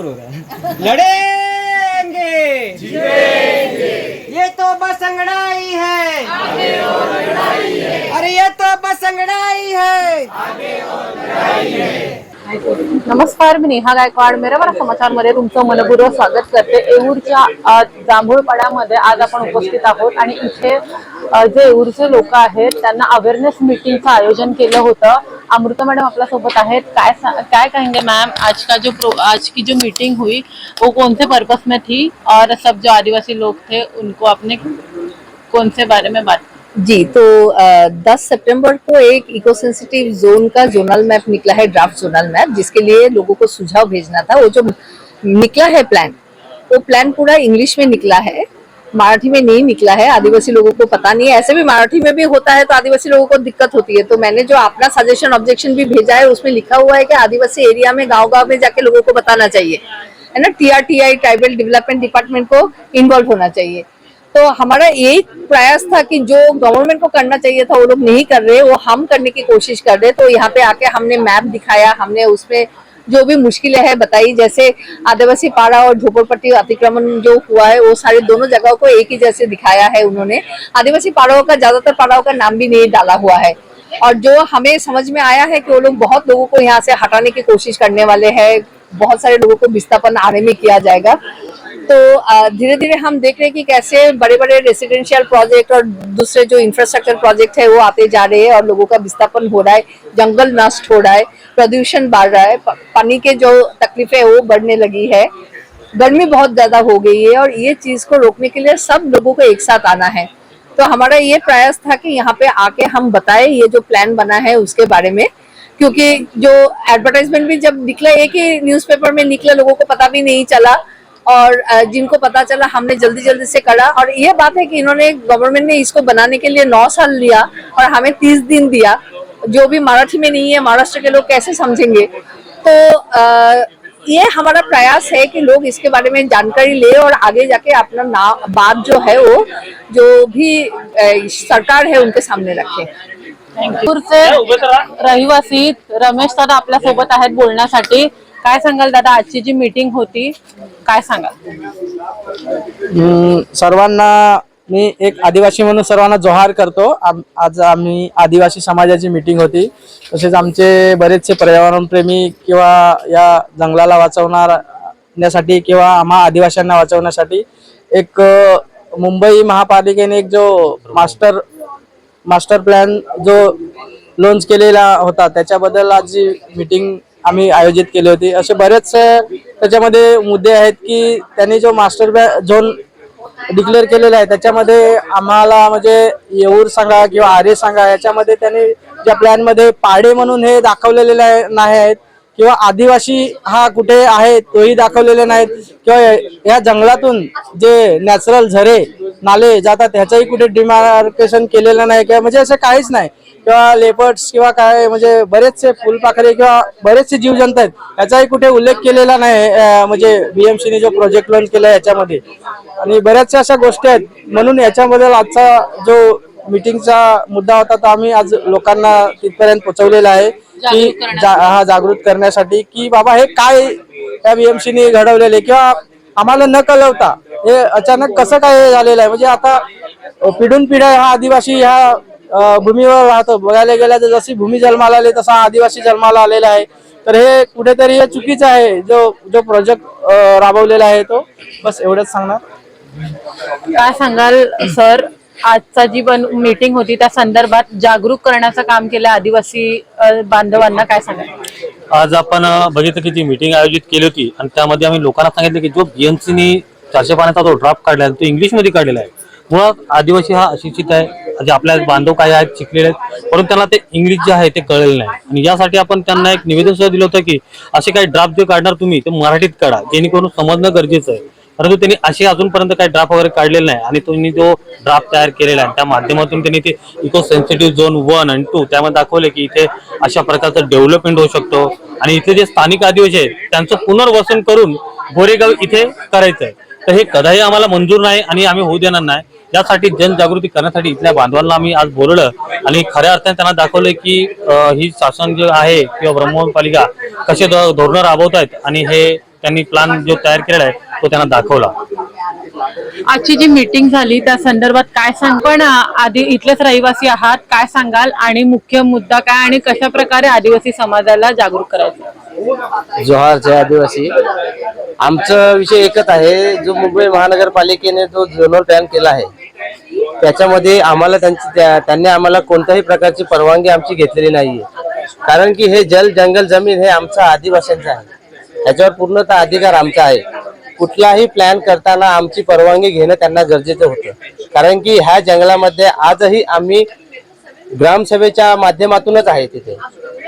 बरोबर हो रहा है लड़ेंगे। ये तो बस अंगड़ाई है। अरे ये तो बस अंगड़ाई है। नमस्कार मी नेहा गायकवाड. मेरावारा समाचारमध्ये तुमचं मनपूर्वक स्वागत करते. येऊरच्या जांभूळपाड्यामध्ये आज आपण उपस्थित आहोत आणि इथे जे येऊरचे लोक आहेत त्यांना अवेअरनेस मीटिंगचं आयोजन केलं होतं. अमृता मैडम आपल्या सोबत आहेत. काय कहेंगे मैम आज का जो प्रो आज की जो मीटिंग हुई वो कौन से पर्पस में थी? और सब जो आदिवासी लोग थे उनको अपने कौन से बारे में बात जी तो अ, 10 सितंबर को एक इको सेंसिटिव जोन का जोनल मैप निकला है ड्राफ्ट जोनल मैप जिसके लिए लोगों को सुझाव भेजना था। वो जो निकला है प्लान वो प्लान पूरा इंग्लिश में निकला है। मराठी में नहीं निकला है, आदिवासी लोगों को पता नहीं है। ऐसे भी मराठी में भी होता है तो आदिवासी लोगों को दिक्कत होती है। तो मैंने जो अपना सजेशन ऑब्जेक्शन भी भेजा है, उसमें लिखा हुआ है कि आदिवासी एरिया में गाँव गाँव में जाके लोगों को बताना चाहिए। है ना? टीआरटीआई ट्राइबल डेवलपमेंट डिपार्टमेंट को इन्वॉल्व होना चाहिए। तो हमारा यही प्रयास था कि जो गवर्नमेंट को करना चाहिए था, वो लोग नहीं कर रहे, वो हम करने की कोशिश कर रहे। तो यहाँ पे आके हमने मैप दिखाया, हमने उसमें जो भी मुश्किलें हैं बताई, जैसे आदिवासी पाड़ा और झोपड़पट्टी अतिक्रमण जो हुआ है, वो सारे दोनों जगहों को एक ही जैसे दिखाया है उन्होंने। आदिवासी पाड़ाओं का, ज़्यादातर पाड़ाओं का नाम भी नहीं डाला हुआ है। और जो हमें समझ में आया है कि वो लोग बहुत लोगों को यहाँ से हटाने की कोशिश करने वाले हैं, बहुत सारे लोगों को विस्थापन आने में किया जाएगा। तो धीरे धीरे हम देख रहे हैं कि कैसे बड़े बड़े रेसिडेंशियल प्रोजेक्ट और दूसरे जो इंफ्रास्ट्रक्चर प्रोजेक्ट है, वो आते जा रहे हैं और लोगों का विस्थापन हो रहा है, जंगल नष्ट हो रहा है, प्रदूषण बढ़ रहा है पानी के जो तकलीफें है, वो बढ़ने लगी है। गर्मी बहुत ज़्यादा हो गई है और ये चीज़ को रोकने के लिए सब लोगों को एक साथ आना है। तो हमारा ये प्रयास था कि यहाँ पे आके हम बताएँ ये जो प्लान बना है उसके बारे में, क्योंकि जो एडवर्टाइजमेंट भी जब निकला, एक ही न्यूज़पेपर में निकला, लोगों को पता भी नहीं चला और जिनको पता चला हमने जल्दी जल्दी से करा। और ये बात है कि इन्होंने गवर्नमेंट ने इसको बनाने के लिए नौ साल लिया और हमें तीस दिन दिया। जो भी मराठी में नहीं है महाराष्ट्र के लोग कैसे समझेंगे? तो अ, ये हमारा प्रयास है कि लोग इसके बारे में जानकारी ले और आगे जाके अपना नाम बात जो है वो जो भी अ, सरकार है उनके सामने रखे। नागपूरचे रहिवासी रमेश दादा आपल्या सोबत आहेत बोलण्यासाठी. काय सांगाल दादा? आजची जी मीटिंग होती काय सांगाल? सर्वांना मी एक आदिवासी म्हणून सर्वांना जोहार करतो. आम- आज आम्ही आदिवासी समाजाची मीटिंग होती. तसेच आमचे बरेचसे पर्यावरणप्रेमी किंवा या जंगलाला वाचवणारण्यासाठी किंवा आम्हा आदिवासींना वाचवण्यासाठी एक मुंबई महापालिकेने एक जो मास्टर मास्टर प्लॅन जो लॉन्च केलेला होता त्याच्याबद्दल आज जी मीटिंग आम्ही आयोजित केली होती. असे बरेच त्याच्यामध्ये मुद्दे आहेत की त्यांनी जो मास्टर झोन डिक्लेअर केलेला आहे त्याच्यामध्ये आम्हाला म्हणजे येऊर सांगा किंवा आरे सांगा याच्यामध्ये त्यांनी ज्या प्लॅनमध्ये पाडे म्हणून हे दाखवलेले नाही आहेत किंवा आदिवासी हा कुठे आहे तोही दाखवलेले नाहीत किंवा या जंगलातून जे नॅचरल झरे नाले जातात ह्याचंही कुठे डिमार्केशन केलेलं नाही किंवा म्हणजे असं काहीच नाही. किंवा लेपर्ड्स किंवा काय म्हणजे बरेचसे फुलपाखरे किंवा बरेचसे जीवजंतू आहेत याचाही कुठे उल्लेख केलेला नाही म्हणजे बीएमसीने जो प्रोजेक्ट लॉन्च केला याच्यामध्ये. आणि बऱ्याचशा अशा गोष्टी आहेत म्हणून याच्याबद्दल आजचा जो मीटिंगचा मुद्दा होता तो आम्ही आज लोकांना तिथपर्यंत पोहोचवलेला आहे की जा- हा जागृत करण्यासाठी की बाबा हे काय त्या बीएमसीने घडवलेले किंवा आम्हाला न कळवता हे अचानक कसं काय झालेलं आहे म्हणजे आता पिढून पिढ्या हा आदिवासी ह्या भूमीवर राहतो. बघायला गेला तर जशी भूमी जन्माला आली तसा आदिवासी जन्माला आलेला आहे. तर हे कुठेतरी हे चुकीचं आहे. जो जो प्रोजेक्ट राबवलेला आहे तो. बस एवढंच सांगणार. काय सांगाल सर? आजचा जी पण मीटिंग होती त्या संदर्भात जागरूक करण्याचं काम केलं आदिवासी बांधवांना काय सांगाल? आज आपण बघितलं की ती मीटिंग आयोजित केली होती आणि त्यामध्ये आम्ही लोकांना सांगितलं की जो बीएमसीनी चारशे पाण्याचा जो ड्राफ्ट काढला आहे तो इंग्लिशमध्ये काढलेला आहे. मुळात आदिवासी हा अशिक्षित आहे. जे आपल्या बांधव काय आहेत शिकलेले आहेत परंतु त्यांना ते इंग्लिश जे आहे ते कळलेलं नाही. आणि यासाठी आपण त्यांना एक निवेदन सुद्धा दिलं होतं की असे काही ड्राफ्ट जे काढणार तुम्ही ते मराठीत काढा जेणेकरून समजणं गरजेचं आहे. परंतु त्यांनी असे अजूनपर्यंत काही ड्राफ्ट वगैरे काढलेले नाही. आणि त्यांनी जो ड्राफ्ट तयार केलेला आहे त्या माध्यमातून त्यांनी ते इको सेन्सिटिव्ह झोन वन आणि टू त्यामध्ये दाखवले की इथे अशा प्रकारचं डेव्हलपमेंट होऊ शकतो. आणि इथे जे स्थानिक आदिवासी आहेत त्यांचं पुनर्वसन करून गोरेगाव इथे करायचं आहे तर हे कदाही आम्हाला मंजूर नाही आणि आम्ही होऊ देणार नाही. यासाठी जनजागृती करण्यासाठी इथल्या बांधवांना आम्ही आज बोलवलं आणि खऱ्या अर्थाने त्यांना दाखवलं की ही शासन जे आहे किंवा ब्रह्मपालिका कसे धोरणं राबवत आहेत आणि हे त्यांनी प्लॅन जो तयार केलेला आहे तो त्यांना दाखवला. आजची जी मीटिंग झाली त्या संदर्भात काय सांग पण आधी इथलेच रहिवासी आहात काय सांगाल आणि मुख्य मुद्दा काय आणि कशा प्रकारे आदिवासी समाजाला जागरूक करायचं? जोहार जय आदिवासी. आमचं विषय एकच आहे जो मुंबई महानगरपालिकेने जो झोनल प्लॅन केला आहे त्याच्यामध्ये आम्हाला त्यांची त्या- त्यांनी आम्हाला कोणत्याही प्रकारची परवानगी आमची घेतलेली नाहीये. कारण की हे जल जंगल जमीन हे आमचा आदिवासींचं आहे. त्याच्यावर पूर्णतः अधिकार आमचा आहे. कुठलाही प्लॅन करताना आमची परवानगी घेणं त्यांना गरजेचं होतं. कारण की ह्या जंगलामध्ये आजही आम्ही ग्रामसभेच्या माध्यमातूनच आहे तिथे.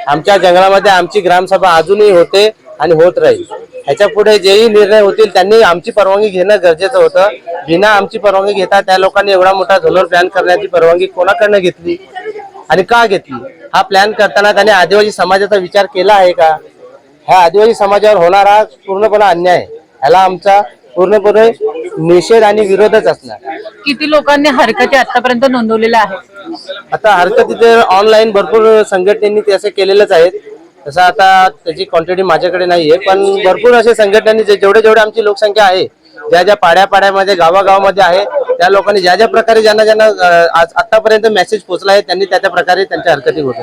आमच्या जंगलामध्ये आमची ग्रामसभा अजूनही होते आणि होत राहील. ह्याच्या पुढे जेही निर्णय होतील त्यांनी आमची परवानगी घेणं गरजेचं होतं. बिना आमची परवानगी घेता त्या लोकांनी एवढा मोठा झोनल प्लॅन करण्याची परवानगी कोणाकडनं घेतली आणि का घेतली? हा प्लॅन करताना त्यांनी आदिवासी समाजाचा विचार केला आहे का? ह्या आदिवासी समाजावर होणारा पूर्णपणे अन्याय आहे. ह्याला आमचा पूर्णपणे निषेध आणि विरोधच असणार. किती लोकांनी हरकती आतापर्यंत नोंदवलेल्या आहेत? आता हरकत तिथे ऑनलाईन भरपूर संघटनेनी ते असे केलेलेच आहेत. तसं आता त्याची क्वांटिटी माझ्याकडे नाहीये पण भरपूर असे संघटनांनी जेवढे जेवढे आमची लोकसंख्या आहे ज्या ज्या पाड्यापाड्यामध्ये गावागावामध्ये आहे त्या लोकांनी ज्या ज्या प्रकारे ज्यांना ज्यांना आतापर्यंत मेसेज पोहोचला आहे त्यांनी त्या त्या प्रकारे त्यांच्या हरकती होत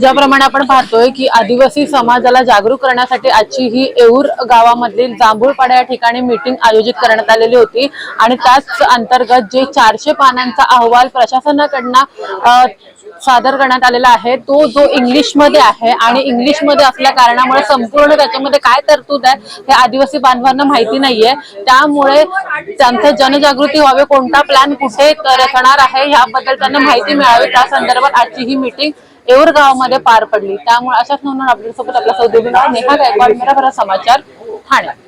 ज्याप्रमाणे आपण पाहतोय की आदिवासी समाजाला जागरूक करण्यासाठी आजची ही येऊर गावामधील जांभूळपाडा या ठिकाणी मीटिंग आयोजित करण्यात आलेली होती. आणि त्याच अंतर्गत जे चारशे पानांचा अहवाल प्रशासनाकडनं सादर करण्यात आलेला आहे. तो जो इंग्लिशमध्ये आहे आणि इंग्लिशमध्ये असल्या कारणामुळे संपूर्ण त्याच्यामध्ये काय तरतूद आहे हे आदिवासी बांधवांना माहिती नाहीये. त्यामुळे त्यांचं जनजागृती व्हावी कोणता प्लॅन कुठे रचणार आहे याबद्दल त्यांना माहिती मिळावी. त्या संदर्भात आजची ही मीटिंग एवर गावामध्ये पार पडली. त्यामुळे अशाच नोंदवून आपल्यासोबत आपला सौदेवी नेहा गायकवाड मेरा समाचार ठाणे.